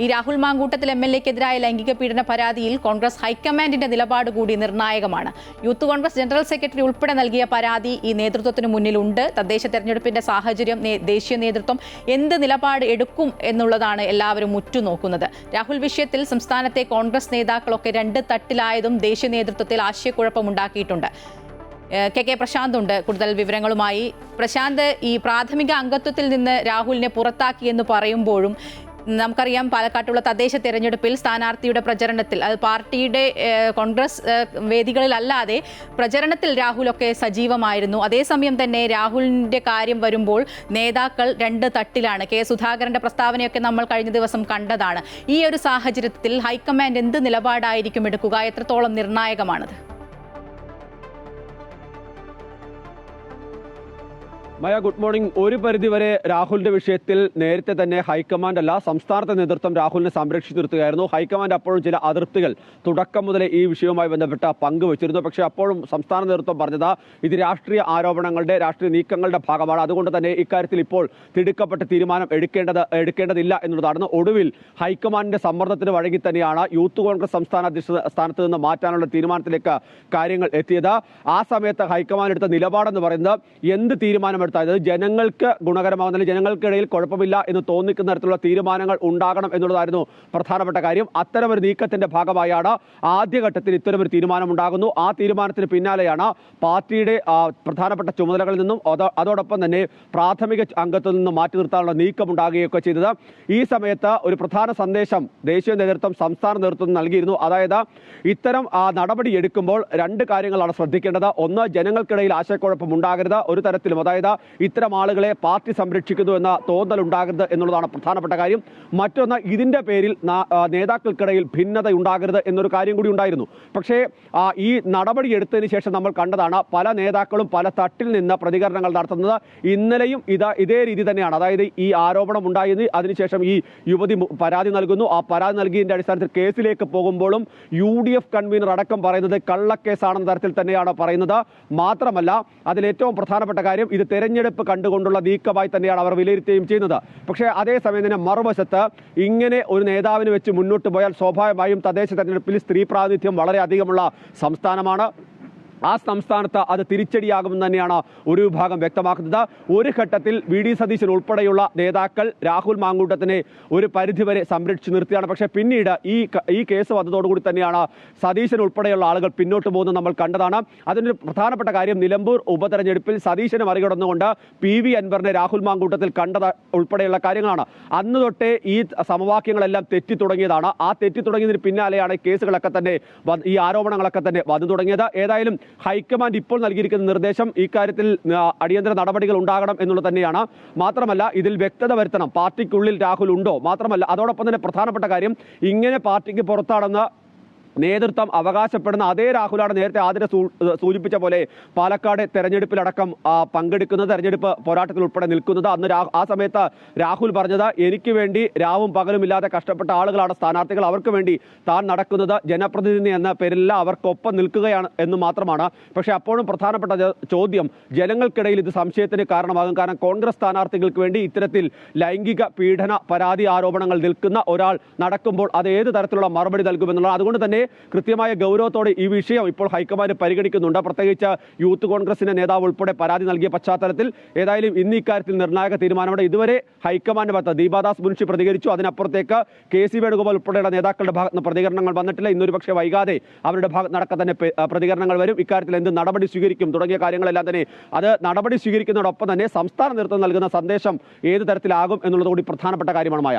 ഈ Rahul Mamkootathil M L എക്കെതിരായ ലൈംഗിക പീഡന പരാതിയിൽ കോൺഗ്രസ് ഹൈക്കമാൻഡിന്റെ നിലപാട് കൂടി നിർണായകമാണ്. യൂത്ത് കോൺഗ്രസ് ജനറൽ സെക്രട്ടറി ഉൾപ്പെടെ നൽകിയ പരാതി ഈ നേതൃത്വത്തിന് മുന്നിലുണ്ട്. തദ്ദേശ തെരഞ്ഞെടുപ്പിന്റെ സാഹചര്യം ദേശീയ നേതൃത്വം എന്ത് നിലപാട് എടുക്കും എന്നുള്ളതാണ് എല്ലാവരും ഉറ്റുനോക്കുന്നത്. രാഹുൽ വിഷയത്തിൽ സംസ്ഥാനത്തെ കോൺഗ്രസ് നേതാക്കളൊക്കെ രണ്ട് തട്ടിലായതും ദേശീയ നേതൃത്വത്തിൽ ആശയക്കുഴപ്പമുണ്ടാക്കിയിട്ടുണ്ട്. കെ കെ പ്രശാന്ത് ഉണ്ട് കൂടുതൽ വിവരങ്ങളുമായി. പ്രശാന്ത് ഈ പ്രാഥമിക അംഗത്വത്തിൽ നിന്ന് രാഹുലിനെ പുറത്താക്കി എന്ന് പറയുമ്പോഴും നമുക്കറിയാം പാലക്കാട്ടുള്ള തദ്ദേശ തെരഞ്ഞെടുപ്പിൽ സ്ഥാനാർത്ഥിയുടെ പ്രചരണത്തിൽ അത് പാർട്ടിയുടെ കോൺഗ്രസ് വേദികളിലല്ലാതെ പ്രചരണത്തിൽ രാഹുലൊക്കെ സജീവമായിരുന്നു. അതേസമയം തന്നെ രാഹുലിന്റെ കാര്യം വരുമ്പോൾ നേതാക്കൾ രണ്ട് തട്ടിലാണ്. കെ സുധാകരന്റെ പ്രസ്താവനയൊക്കെ നമ്മൾ കഴിഞ്ഞ ദിവസം കണ്ടതാണ്. ഈ ഒരു സാഹചര്യത്തിൽ ഹൈക്കമാൻഡ് എന്ത് നിലപാടായിരിക്കും എടുക്കുക? എത്രത്തോളം നിർണായകമാണത്? മയ ഗുഡ് മോർണിംഗ്. ഒരു പരിധിവരെ രാഹുലിന്റെ വിഷയത്തിൽ നേരത്തെ തന്നെ ഹൈക്കമാൻഡ് അല്ല സംസ്ഥാനത്തെ നേതൃത്വം രാഹുലിനെ സംരക്ഷിച്ചു നിർത്തുകയായിരുന്നു. ഹൈക്കമാൻഡ് അപ്പോഴും ചില അതിർത്തികൾ തുടക്കം മുതലേ ഈ വിഷയവുമായി ബന്ധപ്പെട്ട പങ്കുവച്ചിരുന്നു പക്ഷേ അപ്പോഴും സംസ്ഥാന നേതൃത്വം പറഞ്ഞത് ഇത് രാഷ്ട്രീയ ആരോപണങ്ങളുടെ രാഷ്ട്രീയ നീക്കങ്ങളുടെ ഭാഗമാണ്. അതുകൊണ്ട് തന്നെ ഇക്കാര്യത്തിൽ ഇപ്പോൾ തിടുക്കപ്പെട്ട തീരുമാനം എടുക്കേണ്ടത് എടുക്കേണ്ടതില്ല എന്നുള്ളതാണ് ഒടുവിൽ ഹൈക്കമാൻഡിന്റെ സമ്മർദ്ദത്തിന് വഴങ്ങി തന്നെയാണ് യൂത്ത് കോൺഗ്രസ് സംസ്ഥാന അധ്യക്ഷ സ്ഥാനത്ത് നിന്ന് മാറ്റാനുള്ള തീരുമാനത്തിലേക്ക് കാര്യങ്ങൾ എത്തിയത്. ആ സമയത്ത് ഹൈക്കമാൻഡ് എടുത്ത നിലപാടെന്ന് പറയുന്നത് എന്ത് തീരുമാനമെടുത്താൽ അതായത് ജനങ്ങൾക്ക് ഗുണകരമാകുന്ന ജനങ്ങൾക്കിടയിൽ കുഴപ്പമില്ല എന്ന് തോന്നിക്കുന്ന തരത്തിലുള്ള തീരുമാനങ്ങൾ ഉണ്ടാകണം എന്നുള്ളതായിരുന്നു പ്രധാനപ്പെട്ട കാര്യം. അത്തരമൊരു നീക്കത്തിന്റെ ഭാഗമായാണ് ആദ്യഘട്ടത്തിൽ ഇത്തരമൊരു തീരുമാനം ഉണ്ടാകുന്നു. ആ തീരുമാനത്തിന് പിന്നാലെയാണ് പാർട്ടിയുടെ പ്രധാനപ്പെട്ട ചുമതലകളിൽ നിന്നും അതോടൊപ്പം തന്നെ പ്രാഥമിക അംഗത്തിൽ നിന്നും മാറ്റി നിർത്താനുള്ള നീക്കം ഉണ്ടാകുകയൊക്കെ ചെയ്തത്. ഈ സമയത്ത് ഒരു പ്രധാന സന്ദേശം ദേശീയ നേതൃത്വം സംസ്ഥാന നേതൃത്വം നൽകിയിരുന്നു. അതായത് ഇത്തരം നടപടി എടുക്കുമ്പോൾ രണ്ട് കാര്യങ്ങളാണ് ശ്രദ്ധിക്കേണ്ടത്. ഒന്ന് ജനങ്ങൾക്കിടയിൽ ആശയക്കുഴപ്പം ഉണ്ടാകരുത്. ഒരു തരത്തിലും അതായത് ഇത്തരം ആളുകളെ പാർട്ടി സംരക്ഷിക്കുന്നു എന്ന തോന്നൽ ഉണ്ടാകരുത് എന്നുള്ളതാണ് പ്രധാനപ്പെട്ട കാര്യം. മറ്റൊന്ന് ഇതിന്റെ പേരിൽ നേതാക്കൾക്കിടയിൽ ഭിന്നത ഉണ്ടാകരുത് എന്നൊരു കാര്യം കൂടി ഉണ്ടായിരുന്നു. പക്ഷേ ഈ നടപടി എടുത്തതിന് ശേഷം നമ്മൾ കണ്ടതാണ് പല നേതാക്കളും പല തട്ടിൽ നിന്ന് പ്രതികരണങ്ങൾ നടത്തുന്നത് ഇന്നലെയും ഇതാ ഇതേ രീതി തന്നെയാണ്. അതായത് ഈ ആരോപണം ഉണ്ടായത് അതിനുശേഷം ഈ യുവതി പരാതി നൽകുന്നു. ആ പരാതി നൽകിയതിന്റെ അടിസ്ഥാനത്തിൽ കേസിലേക്ക് പോകുമ്പോഴും യു ഡി എഫ് കൺവീനർ അടക്കം പറയുന്നത് കള്ളക്കേസാണെന്ന തരത്തിൽ തന്നെയാണ് പറയുന്നത്. മാത്രമല്ല അതിലേറ്റവും പ്രധാനപ്പെട്ട കാര്യം ഇത് തെരഞ്ഞെടുപ്പ് കണ്ടുകൊണ്ടുള്ള നീക്കമായി തന്നെയാണ് അവർ വിലയിരുത്തുകയും ചെയ്യുന്നത്. പക്ഷേ അതേസമയം തന്നെ മറുവശത്ത് ഇങ്ങനെ ഒരു നേതാവിന് വെച്ച് മുന്നോട്ട് പോയാൽ സ്വാഭാവികമായും തദ്ദേശ തെരഞ്ഞെടുപ്പിൽ സ്ത്രീ പ്രാതിനിധ്യം വളരെ അധികമുള്ള സംസ്ഥാനമാണ്. ആ സംസ്ഥാനത്ത് അത് തിരിച്ചടിയാകുമെന്ന് തന്നെയാണ് ഒരു വിഭാഗം വ്യക്തമാക്കുന്നത്. ഒരു ഘട്ടത്തിൽ വി ഡി സതീശൻ ഉൾപ്പെടെയുള്ള നേതാക്കൾ രാഹുൽ മാങ്കൂട്ടത്തിനെ ഒരു പരിധിവരെ സംരക്ഷിച്ചു നിർത്തിയാണ് പക്ഷേ പിന്നീട് ഈ ഈ കേസ് വന്നതോടുകൂടി തന്നെയാണ് സതീശൻ ഉൾപ്പെടെയുള്ള ആളുകൾ പിന്നോട്ട് പോകുന്നത് നമ്മൾ കണ്ടതാണ്. അതിനൊരു പ്രധാനപ്പെട്ട കാര്യം നിലമ്പൂർ ഉപതെരഞ്ഞെടുപ്പിൽ സതീശനെ മറികടന്നുകൊണ്ട് പി വി അൻവറിനെ രാഹുൽ മാങ്കൂട്ടത്തിൽ കണ്ടത് ഉൾപ്പെടെയുള്ള കാര്യങ്ങളാണ്. അന്ന് തൊട്ടേ ഈ സമവാക്യങ്ങളെല്ലാം തെറ്റി തുടങ്ങിയതാണ്. ആ തെറ്റി തുടങ്ങിയതിന് പിന്നാലെയാണ് കേസുകളൊക്കെ തന്നെ ഈ ആരോപണങ്ങളൊക്കെ തന്നെ വന്നു തുടങ്ങിയത്. ഏതായാലും ഹൈക്കമാൻഡ് ഇപ്പോൾ നൽകിയിരിക്കുന്ന നിർദ്ദേശം ഇക്കാര്യത്തിൽ അടിയന്തര നടപടികൾ ഉണ്ടാകണം എന്നുള്ളത് തന്നെയാണ്. മാത്രമല്ല ഇതിൽ വ്യക്തത വരുത്തണം. പാർട്ടിക്കുള്ളിൽ രാഹുൽ ഉണ്ടോ? മാത്രമല്ല അതോടൊപ്പം തന്നെ പ്രധാനപ്പെട്ട കാര്യം ഇങ്ങനെ പാർട്ടിക്ക് പുറത്താണെന്ന് നേതൃത്വം അവകാശപ്പെടുന്ന അതേ രാഹുലാണ് നേരത്തെ ആതിര സൂചിപ്പിച്ച പോലെ പാലക്കാട് തെരഞ്ഞെടുപ്പിലടക്കം പങ്കെടുക്കുന്ന തെരഞ്ഞെടുപ്പ് പോരാട്ടത്തിൽ ഉൾപ്പെടെ നിൽക്കുന്നത്. അന്ന് ആ സമയത്ത് രാഹുൽ പറഞ്ഞത് എനിക്ക് വേണ്ടി രാവും പകലും ഇല്ലാതെ കഷ്ടപ്പെട്ട ആളുകളാണ് സ്ഥാനാർത്ഥികൾ. അവർക്ക് വേണ്ടി താൻ നടക്കുന്നത് ജനപ്രതിനിധി എന്ന പേരില്ല അവർക്കൊപ്പം നിൽക്കുകയാണ് എന്ന് മാത്രമാണ്. പക്ഷേ അപ്പോഴും പ്രധാനപ്പെട്ട ചോദ്യം ജനങ്ങൾക്കിടയിൽ ഇത് സംശയത്തിന് കാരണമാകും. കാരണം കോൺഗ്രസ് സ്ഥാനാർത്ഥികൾക്ക് വേണ്ടി ഇത്തരത്തിൽ ലൈംഗിക പീഡന പരാതി ആരോപണങ്ങൾ നിൽക്കുന്ന ഒരാൾ നടക്കുമ്പോൾ അത് ഏത് തരത്തിലുള്ള മറുപടി നൽകുമെന്നുള്ളത് അതുകൊണ്ട് തന്നെ കൃത്യമായ ഗൗരവത്തോടെ ഈ വിഷയം ഇപ്പോൾ ഹൈക്കമാൻഡ് പരിഗണിക്കുന്നുണ്ട്. പ്രത്യേകിച്ച് യൂത്ത് കോൺഗ്രസിന്റെ നേതാവ് ഉൾപ്പെടെ പരാതി നൽകിയ പശ്ചാത്തലത്തിൽ ഏതായാലും ഇന്ന് ഇക്കാര്യത്തിൽ നിർണായക തീരുമാനമുണ്ട് ഇതുവരെ ഹൈക്കമാൻഡ് ഭാഗത്ത് ദീപാദാസ് മുൻഷി പ്രതികരിച്ചു. അതിനപ്പുറത്തേക്ക് കെ സി വേണുഗോപാൽ ഉൾപ്പെടെയുള്ള നേതാക്കളുടെ ഭാഗത്ത് പ്രതികരണങ്ങൾ വന്നിട്ടില്ല. ഇന്നൊരു പക്ഷേ വൈകാതെ അവരുടെ ഭാഗത്ത് നടക്കാൻ തന്നെ പ്രതികരണങ്ങൾ വരും. ഇക്കാര്യത്തിൽ എന്ത് നടപടി സ്വീകരിക്കും? തുടങ്ങിയ കാര്യങ്ങളെല്ലാം തന്നെ അത് നടപടി സ്വീകരിക്കുന്നതോടൊപ്പം തന്നെ സംസ്ഥാന നേതൃത്വം നൽകുന്ന സന്ദേശം ഏത് തരത്തിലാകും എന്നുള്ളത് കൂടി പ്രധാനപ്പെട്ട കാര്യമാണ് മായ.